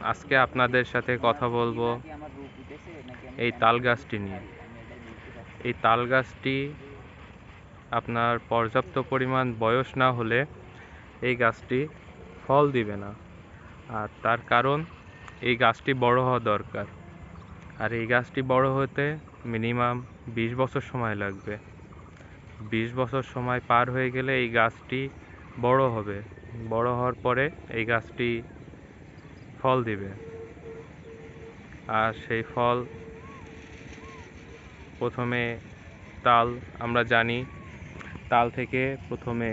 আজকে আপনাদের সাথে কথা বলব এই তাল গাছটি নিয়ে। এই তাল গাছটি আপনার পর্যাপ্ত পরিমাণ বয়স না হলে এই গাছটি ফল দিবে না। আর তার কারণ, এই গাছটি বড় হওয়া দরকার। আর এই গাছটি বড় হতে মিনিমাম বিশ বছর সময় লাগবে। বিশ বছর সময় পার হয়ে গেলে এই গাছটি বড় হবে। বড় হওয়ার পরে এই গাছটি ফল দিবে। আর সেই ফল প্রথমে তাল, আমরা জানি তাল থেকে প্রথমে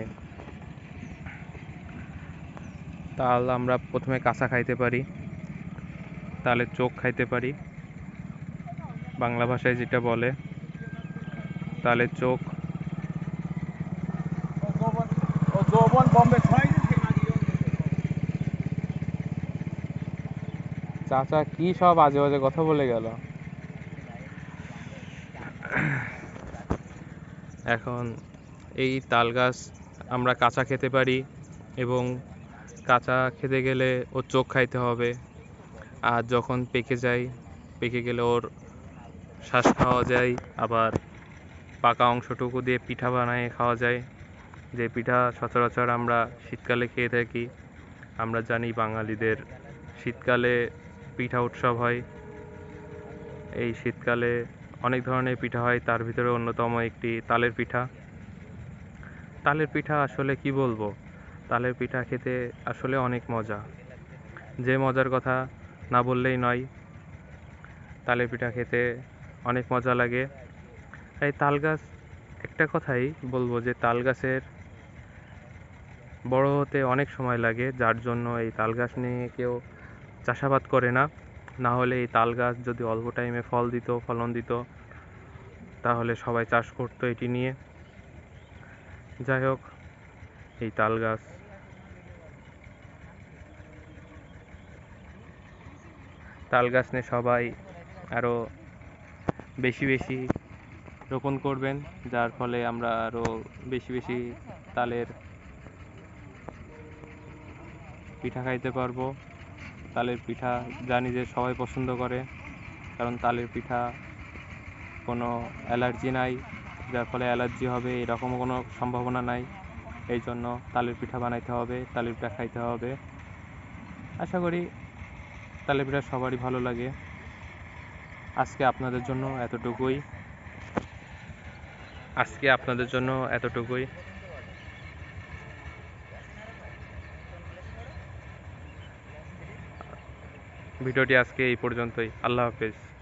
তাল আমরা প্রথমে কাঁচা খাইতে পারি তালের চোখ খাইতে পারি। বাংলা ভাষায় যেটা বলে তালের চোখ বম্বে ছয় চাচা কি সব আজে বাজে কথা বলে গেল? এখন এই তাল গাছ আমরা কাঁচা খেতে পারি এবং কাঁচা খেতে গেলে ওর চোখ খাইতে হবে। আর যখন পেকে যায়, পেকে গেলে ওর শ্বাস খাওয়া যায়, আবার পাকা অংশটুকু দিয়ে পিঠা বানিয়ে খাওয়া যায়। যে পিঠা সচরাচর আমরা শীতকালে খেয়ে থাকি, আমরা জানি বাঙালিদের শীতকালে পিঠা উৎসব হয়। এই শীতকালে অনেক ধরনের পিঠা হয়, তার ভিতরে অন্যতম একটি তালের পিঠা। তালের পিঠা আসলে কি বলব? তালের পিঠা খেতে আসলে অনেক মজা। যে মজার কথা না বললেই নয়, তালের পিঠা খেতে অনেক মজা লাগে। এই তাল গাছ, একটা কথাই বলব যে তাল গাছের বড় হতে অনেক সময় লাগে, যার জন্য এই তাল গাছ নিয়ে কেউ চাষাবাদ করে না। না হলে এই তাল গাছ যদি অল্প টাইমে ফল দিত, ফলন দিত, তাহলে সবাই চাষ করতো এটি নিয়ে। যাই হোক, এই তাল গাছ। তাল গাছ নিয়ে সবাই আরও বেশি বেশি রোপণ করবেন, যার ফলে আমরা আরও বেশি বেশি তালের পিঠা খাইতে পারব। তালের পিঠা জানি যে সবাই পছন্দ করে, কারণ তালের পিঠা কোনো অ্যালার্জি নাই, যার ফলে অ্যালার্জি হবে এরকমও কোনো সম্ভাবনা নাই। এই জন্য তালের পিঠা বানাইতে হবে, তালের পিঠা খাইতে হবে। আশা করি তালের পিঠা সবারই ভালো লাগে। আজকে আপনাদের জন্য এতটুকুই। আজকে আপনাদের জন্য এতটুকুই। ভিডিওটি আজকে এই পর্যন্তই। আল্লাহ হাফেজ।